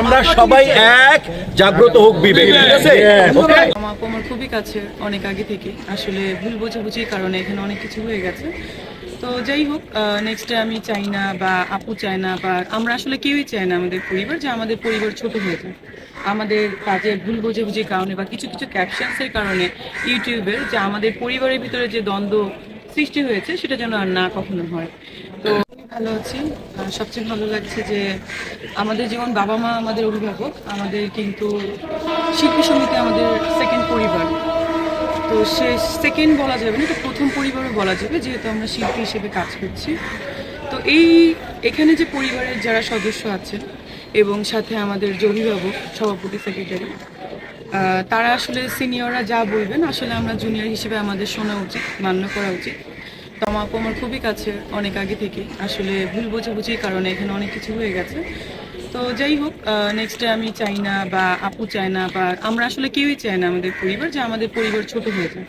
আমরা সবাই এক। জাগ্রত হোক বিবেক ঠিক আছে? ওকে আমার খুবই কাছে অনেক আগে থেকে। আসলে ভুল বোঝাবুঝির কারণে এখানে অনেক কিছু হয়ে গেছে। তো যাই হোক নেক্সটে আমি চাই না বা আপু চায় না বা আমরা আসলে কেউই চাই না আমাদের পরিবার যে আমাদের পরিবার ছোট হয়ে যায় আমাদের কাজের ভুল বোঝাবুঝির কারণে বা কিছু কিছু ক্যাপশনসের কারণে ইউটিউবের যে আমাদের পরিবারের ভিতরে যে দ্বন্দ্ব সৃষ্টি হয়েছে সেটা যেন আর না কখনো হয়। ভালো আছি। সবচেয়ে ভালো লাগছে যে আমাদের যেমন বাবা মা আমাদের অভিভাবক, আমাদের কিন্তু শিল্পী সমিতি আমাদের সেকেন্ড পরিবার। তো সে সেকেন্ড বলা যাবে না তো প্রথম পরিবারও বলা যাবে, যেহেতু আমরা শিল্পী হিসেবে কাজ করছি। তো এই এখানে যে পরিবারের যারা সদস্য আছেন এবং সাথে আমাদের যে অভিভাবক, সভাপতি সেক্রেটারি তারা আসলে সিনিয়ররা যা বলবেন, আসলে আমরা জুনিয়র হিসেবে আমাদের শোনা উচিত, মান্য করা উচিত। তো আমার খুবই কাছে, অনেক আগে থেকে। আসলে ভুল বোঝাবুঝির কারণে এখানে অনেক কিছু হয়ে গেছে। তো যাই হোক নেক্সটে আমি চাই না বা আপু চায় না বা আমরা আসলে কেউই চাই না আমাদের পরিবার, যে আমাদের পরিবার ছোট হয়ে যায়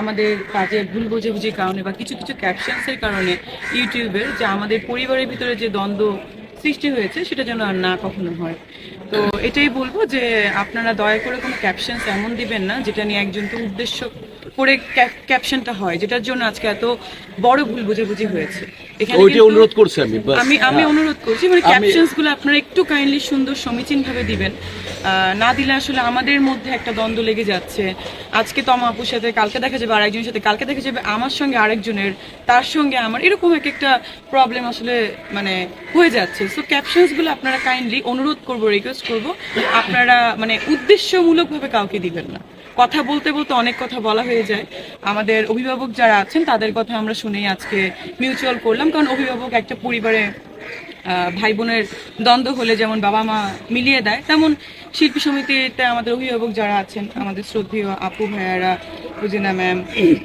আমাদের কাজের ভুল বোঝাবুঝির কারণে বা কিছু কিছু ক্যাপশনসের কারণে ইউটিউবের যে আমাদের পরিবারের ভিতরে যে দ্বন্দ্ব সৃষ্টি হয়েছে, সেটা যেন আর না কখনো হয়। তো এটাই বলব যে আপনারা দয়া করে কোনো ক্যাপশনস এমন দিবেন না, যেটা নিয়ে একজনকে উদ্দেশ্য করে ক্যাপশনটা হয় যেটার জন্য আজকে এত বড় ভুল বুঝাবুঝি হয়েছে। এখানে ওইটা অনুরোধ করছি আমি আমি আমি হ্যাঁ। অনুরোধ করছি মানে ক্যাপশনসগুলো আপনারা একটু কাইন্ডলি সুন্দর সমীচীন ভাবে দিবেন না দিলে আসলে আমাদের মধ্যে একটা দ্বন্দ্ব লেগে যাচ্ছে। আজকে তমা আপুর সাথে কালকে দেখা যাবে আরেকজনের সাথে কালকে দেখা যাবে আমার সঙ্গে আরেকজনের তার সঙ্গে আমার এরকম এক একটা প্রবলেম আসলে মানে হয়ে যাচ্ছে। সো ক্যাপশনসগুলো আপনারা কাইন্ডলি অনুরোধ করব রিকোয়েস্ট করব আপনারা মানে উদ্দেশ্যমূলক ভাবে কাউকে দিবেন না। কথা বলতে বলতে অনেক কথা বলা হয়ে যায়। আমাদের অভিভাবক যারা আছেন, তাদের কথা আমরা শুনেই আজকে মিউচুয়াল করলাম। কারণ অভিভাবক একটা পরিবারে ভাই বোনের দ্বন্দ্ব হলে যেমন বাবা মা মিলিয়ে দেয়, তেমন শিল্পী সমিতিতে আমাদের অভিভাবক যারা আছেন, আমাদের শ্রদ্ধেয় আপু, ভাইয়ারা রুজিনা ম্যাম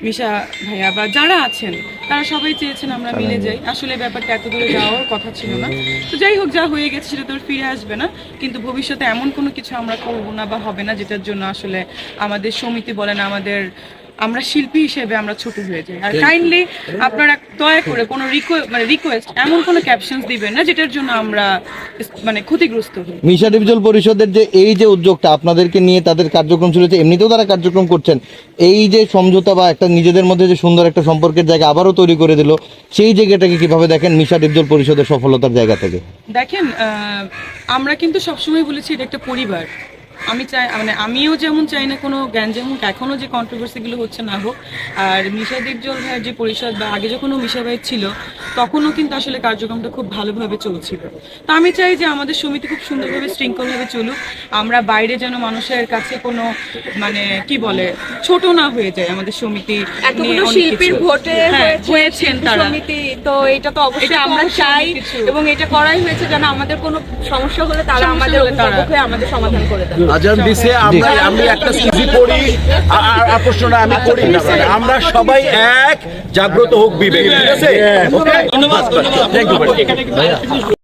মিশা ভাইয়া বা যারা আছেন তারা সবাই চেয়েছেন আমরা মিলে যাই। আসলে ব্যাপারটা এত দূরে যাওয়ার কথা ছিল না। তো যাই হোক যা হয়ে গেছে সেটা তো ফিরে আসবে না। কিন্তু ভবিষ্যতে এমন কোনো কিছু আমরা করব না বা হবে না যেটার জন্য আসলে আমাদের সমিতি বলেন আমাদের আমরা শিল্পী হিসেবে আমরা ছোট হয়ে যাই। আর কাইন্ডলি আপনারা দয়া করে কোনো মানে রিকোয়েস্ট এমন কোনো ক্যাপশনস দিবেন না যেটার জন্য আমরা মানে ক্ষতিগ্রস্ত হই। মিশা ডিভিজুয়াল পরিষদের যে এই যে উদ্যোগটা আপনাদেরকে নিয়ে তাদের কার্যক্রম চলেছে এমনিতেও তারা কার্যক্রম করছেন। এই যে সমঝোতা বা একটা নিজেদের মধ্যে যে সুন্দর একটা সম্পর্কের জায়গা আবারও তৈরি করে দিল সেই জায়গাটাকে কীভাবে দেখেন মিশা ডিভিজুয়াল পরিষদের সফলতার জায়গা থেকে? দেখেন আহ, আমরা কিন্তু সবসময় বলেছি এটা একটা পরিবার। আমি চাই মানে আমিও যেমন চাই না কোনো গ্যাঞ্জাম হোক এখনও যে কন্ট্রোভার্সিগুলো হচ্ছে না হোক আর মিশা দেবজল ভাইয়ের যে পরিষদ বা আগে যখন মিশা ভাই ছিল তখনও কিন্তু আসলে কার্যক্রমটা খুব ভালোভাবে চলছিল। তো আমি চাই যে আমাদের সমিতি খুব সুন্দরভাবে শৃঙ্খলভাবে চলুক আমরা বাইরে যেন মানুষের কাছে কোনো মানে কি বলে ছোট না হয়ে যায় আমাদের সমিতি এতগুলো শিল্পীর ভোটে হ্যাঁ, হয়েছেন তারা সমিতি তো এটা তো অবশ্যই আমরা চাই এবং এটা করাই হয়েছে যেন আমাদের কোনো সমস্যা হলে তারা আমাদের আমাদের সমাধান করে দেয়। আজান দিছে আমরা আমি একটা সিজি করি আর- প্রশ্নটা আমি করি না মানে আমরা সবাই এক জাগ্রত হোক বিবেক ঠিক আছে? ধন্যবাদ থ্যাংক ইউ